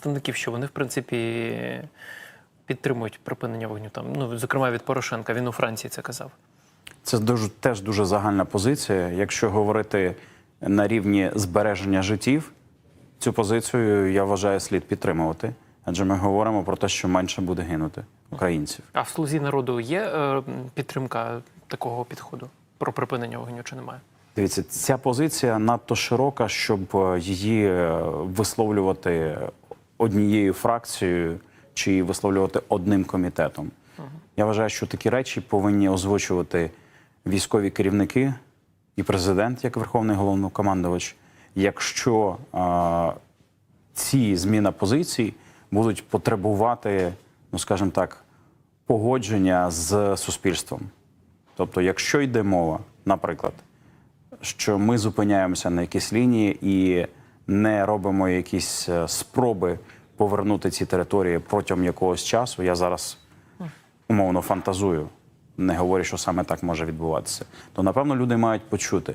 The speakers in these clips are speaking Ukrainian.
представників, що вони в принципі підтримують припинення вогню. Там ну зокрема від Порошенка. Він у Франції це казав. Це дуже теж дуже загальна позиція. Якщо говорити на рівні збереження життів, цю позицію я вважаю слід підтримувати. Адже ми говоримо про те, що менше буде гинути українців. А в слузі народу є е, підтримка такого підходу про припинення вогню чи немає? Дивіться, ця позиція надто широка, щоб е, її е, висловлювати однією фракцією чи висловлювати одним комітетом. Я вважаю, що такі речі повинні озвучувати військові керівники і президент як верховний головнокомандувач. Якщо е, ці зміна позицій будуть потребувати, ну скажімо так, погодження з суспільством. Тобто, якщо йде мова, наприклад, що ми зупиняємося на якійсь лінії і не робимо якісь е, спроби повернути ці території протягом якогось часу, я зараз умовно фантазую, не говорю, що саме так може відбуватися, то напевно люди мають почути.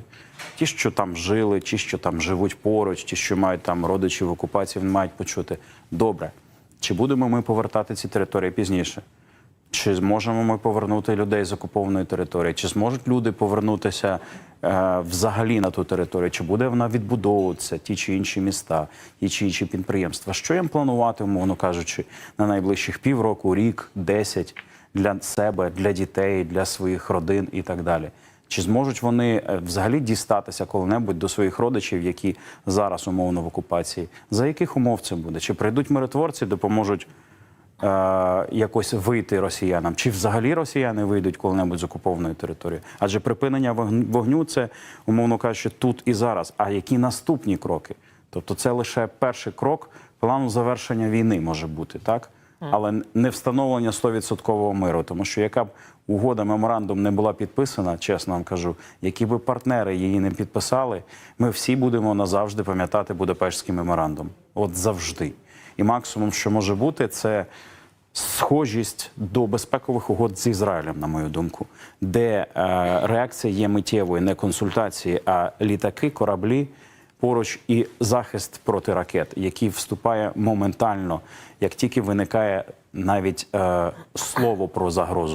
Ті, що там жили, ті, що там живуть поруч, ті, що мають там родичів в окупації, мають почути. Добре, чи будемо ми повертати ці території пізніше? Чи зможемо ми повернути людей з окупованої території? Чи зможуть люди повернутися взагалі на ту територію? Чи буде вона відбудовуватися, ті чи інші міста, ті чи інші підприємства? Що їм планувати, умовно кажучи, на найближчих півроку, рік, десять для себе, для дітей, для своїх родин і так далі? Чи зможуть вони е, взагалі дістатися коли-небудь до своїх родичів, які зараз умовно в окупації? За яких умов це буде? Чи прийдуть миротворці, допоможуть? Е, якось вийти росіянам, чи взагалі росіяни вийдуть коли-небудь з окупованої території? Адже припинення вогн- вогню це, умовно кажучи, тут і зараз. А які наступні кроки? Тобто, це лише перший крок плану завершення війни може бути, так? Але не встановлення 100% миру, тому що яка б угода меморандум не була підписана, чесно вам кажу, які б партнери її не підписали, ми всі будемо назавжди пам'ятати Будапештський меморандум. От завжди. І максимум, що може бути, це схожість до безпекових угод з Ізраїлем, на мою думку, де е, реакція є миттєвою, не консультації, а літаки, кораблі поруч і захист проти ракет, який вступає моментально, як тільки виникає навіть е, слово про загрозу.